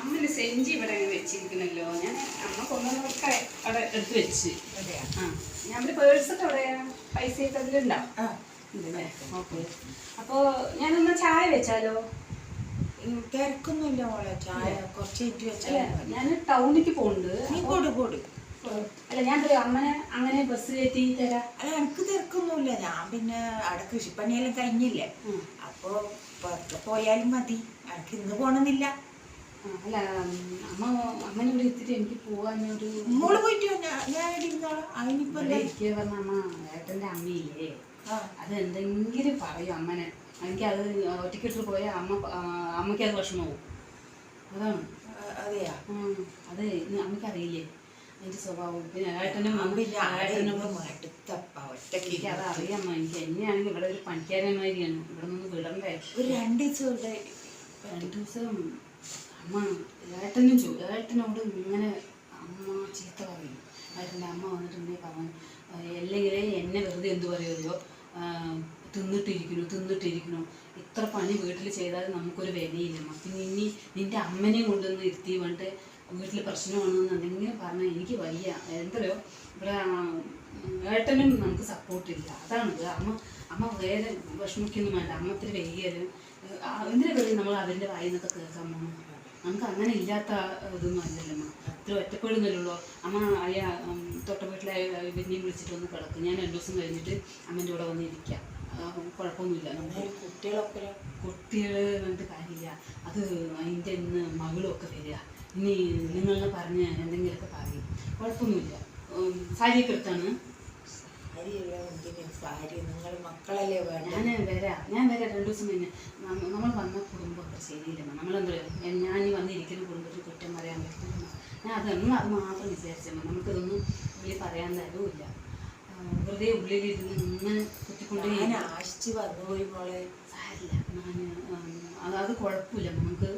അമ്മന്റെ സെഞ്ചി ഇവിടെ വെച്ചിരിക്കണല്ലോ. ഞാൻ അമ്മ കൊണ്ടുവന്നൊക്കെ അവിടെ എടുത്ത് വെച്ച്. ആ ഞാൻ പേഴ്സൊക്കെ പൈസ ഒക്കെ അതിലുണ്ടാവും. ഇതല്ലേ ഓക്കെ. അപ്പോൾ ഞാനൊന്ന് ചായ വെച്ചാലോ? തിരക്കൊന്നുമില്ല മോളെ. ചായ കുറച്ച് അല്ല? വെച്ചാൽ ഞാൻ ടൗണിലേക്ക് പോകുന്നുണ്ട് നീ കൊടു കൊടു അല്ല ഞാൻ പറയാം അമ്മനെ അങ്ങനെ ബസ് കയറ്റി തരാം. അല്ല എനിക്ക് തിരക്കൊന്നുമില്ല. ഞാൻ പിന്നെ അവിടെ കൃഷിപ്പണിയെല്ലാം കഴിഞ്ഞില്ലേ? ഉം. അപ്പൊ പുറത്ത് പോയാലും മതി. എനിക്ക് ഇന്ന് പോണമെന്നില്ല ആ, അല്ല അമ്മ അമ്മനെ ഇവിടെ എനിക്ക് പോകാനൊരു മോൾ പോയിട്ട് ഞാൻ അതിനിപ്പോ? ഇരിക്കുക പറഞ്ഞ അമ്മ ഏട്ടന്റെ അമ്മയില്ലേ? അത് എന്തെങ്കിലും പറയും അമ്മനെ. എനിക്ക് അത് ഒറ്റക്കിട്ട് പോയാൽ അമ്മ അമ്മയ്ക്ക് അത് വിഷമവും അതാണ്. അതെ അതെയാ. അമ്മയ്ക്ക് അറിയില്ലേ അതിന്റെ സ്വഭാവം. പിന്നെ ഏട്ടനും മടുത്തപ്പ ഒറ്റയ്ക്ക് എനിക്ക് അത് അറിയാമ്മ എനിക്ക് എന്നെയാണെങ്കിൽ ഇവിടെ ഒരു പണിക്കാരന്മാരിയാണ് ഇവിടെ നിന്ന് വിടണ്ടേ? ഒരു രണ്ട് ദിവസം രണ്ടു ദിവസം അമ്മ ഏട്ടനും ചോ ഏട്ടനോട് ഇങ്ങനെ അമ്മ ചീത്ത പറയും. ഏട്ടന്റെ അമ്മ വന്നിട്ടുണ്ടെങ്കിൽ പറഞ്ഞു അല്ലെങ്കിൽ എന്നെ വെറുതെ എന്ത് പറയുമല്ലോ തിന്നിട്ടിരിക്കുന്നു തിന്നിട്ടിരിക്കുന്നു. ഇത്ര പണി വീട്ടിൽ ചെയ്താൽ നമുക്കൊരു വിലയില്ല പിന്നെ ഇനി നിന്റെ അമ്മനെയും കൊണ്ടുവന്ന് ഇരുത്തി വേണ്ട വീട്ടിൽ പ്രശ്നമാണെന്നുണ്ടെങ്കിൽ പറഞ്ഞാൽ എനിക്ക് വയ്യ. എന്തല്ലോ ഇവിടെ ഏട്ടനും നമുക്ക് സപ്പോർട്ടില്ല അതാണ് അമ്മ അമ്മ വേറെ വിഷമിക്കൊന്നും വേണ്ട. അമ്മ ഇത്തിരി വൈകിയാലും എന്തിനാ പറയും നമ്മൾ അവരുടെ വായിൽ നിന്നൊക്കെ കേൾക്കാൻ പോകണം നമുക്ക് അങ്ങനെ ഇല്ലാത്ത ഇതൊന്നും അല്ലല്ലോ അത്ര ഒറ്റപ്പെടുന്നില്ലല്ലോ അമ്മ അയ്യ ഉം, തൊട്ട വീട്ടിലെ പിന്നെയും വിളിച്ചിട്ട് ഒന്ന് കിടക്കും. ഞാൻ രണ്ടു ദിവസം കഴിഞ്ഞിട്ട് അമ്മന്റെ കൂടെ വന്ന് ഇരിക്കാം. കുഴപ്പമൊന്നുമില്ല. നമുക്ക് കുട്ടികളൊക്കെ കുട്ടികൾ കണ്ടിട്ട് കാര്യമില്ല. അത് അതിന്റെ ഇന്ന് മകളൊക്കെ വരിക ഇനി നിങ്ങളെ പറഞ്ഞ് എന്തെങ്കിലുമൊക്കെ പറയും. കുഴപ്പമൊന്നുമില്ല. സാരിയൊക്കെ എടുത്താണ്? സാരി നിങ്ങൾ മക്കളല്ലേ ഞാൻ വരാം. ഞാൻ വരാം. രണ്ടു ദിവസം കഴിഞ്ഞ്. നമ്മൾ വന്ന കുടുംബം അത്ര ശരിയില്ല നമ്മളെന്താ ഞാൻ ഈ വന്നിരിക്കുന്ന കുടുംബത്തിൽ കുറ്റം പറയാൻ പറ്റില്ല. ഞാൻ അതൊന്നും അത് മാത്രം വിചാരിച്ചമ്മ. നമുക്കിതൊന്നും ഉള്ളിൽ പറയാൻ തരവുമില്ല വെറുതെ ഉള്ളിലിരുന്ന് നിന്ന് കുത്തിക്കൊണ്ട് ഞാൻ ആശിച്ച് വന്നുപോയി മോളെ. സാരില്ല ഞാൻ അത് അത് കുഴപ്പമില്ല നമുക്ക്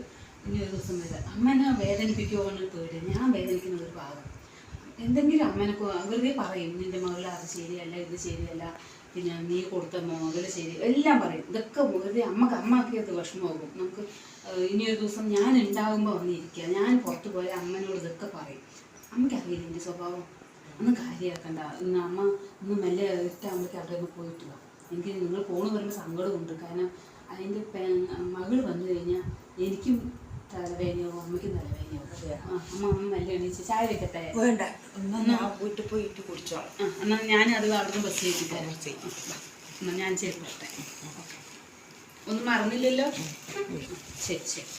ഇനി ഒരു ദിവസം വരാം. അമ്മനെ വേദനിപ്പിക്കുമോ പേടി ഞാൻ വേദനിക്കുന്ന ഒരു ഭാഗം എന്തെങ്കിലും അമ്മനെ വെറുതെ പറയും നിന്റെ മകളിൽ അത് ശരിയല്ല ഇത് ശരിയല്ല. പിന്നെ നീ കൊടുത്ത മുതൽ ശരി എല്ലാം പറയും. ഇതൊക്കെ വെറുതെ അമ്മയ്ക്ക് അമ്മയ്ക്ക് അത് വിഷമമാകും. നമുക്ക് ഇനിയൊരു ദിവസം ഞാൻ ഉണ്ടാകുമ്പോൾ വന്നിരിക്കുക. ഞാൻ പുറത്ത് പോയാൽ അമ്മനോട് ഇതൊക്കെ പറയും. അമ്മയ്ക്ക് അറിയില്ല എന്റെ സ്വഭാവം. ഒന്നും കാര്യമാക്കണ്ട ഇന്ന് അമ്മ ഒന്ന് മെല്ലെ ഇട്ടാകുമ്പോഴേക്ക് അവിടെ ഒന്ന് പോയിട്ട് വാ. എനിക്ക് നിങ്ങൾ ഫോണ് വരുമ്പോൾ സങ്കടമുണ്ട്. കാരണം അതിന്റെ മകൾ വന്നു കഴിഞ്ഞാൽ എനിക്കും അമ്മയ്ക്കും അമ്മ അമ്മ മെല്ലെ എണീച്ച് ചായ വെക്കട്ടെ? വേണ്ട. ഒന്ന് വീട്ടിൽ പോയിട്ട് കുടിച്ചോളാം. ആ എന്നാൽ ഞാൻ അത് അവിടുന്ന് ബസ് കയറ്റിത്തരാം എന്നാൽ ഞാൻ ഒന്നും മറന്നില്ലല്ലോ? ശരി ശരി.